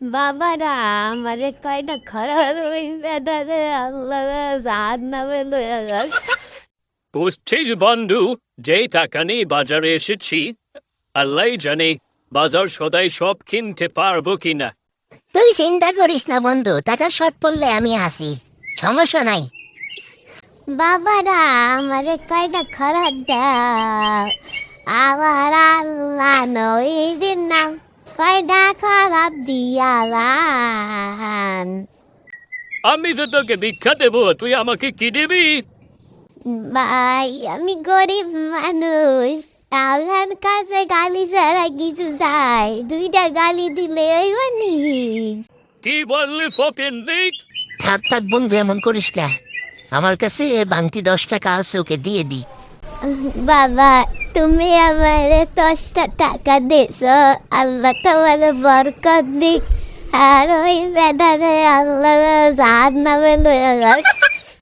বাবারা আমারে কয়টা খরার ওই বেদারে আল্লাহ জাহাজ নামে লইয়া যাক বুঝছিস বন্ধু যে টাকা নিয়ে বাজারে এসেছি আল্লাহ জানে বাজার সদাই সব কিনতে পারব কিনা। তুই চিন্তা করিস না বন্ধু টাকা শর্ট পড়লে আমি আসি। সমস্যা নাই। বাবারা আমারে কয়টা খরার দাও আমার আল্লাহ নইদিন নাম। কয়টা খরার দিয়ালান আমি তো তোকে ভিক্ষা দেবো তুই আমাকে কি দিবি ভাই আমি গরিব মানুষ আপনার কাছে গালি ছাড়া কিছু চাই দুইটা গালি দিলে ওই নি কি বললি ফকির দিক থাক থাক বন্ধু এমন করিস না আমার কাছে বাংতি দশ টাকা আছে দিয়ে দি বাবা তুমি আমার দশটা টাকা দিছ, আল্লাহ তোমার বরকত দিক। আর ওই বেদারে আল্লাহ জাহাজ নামে লয়ে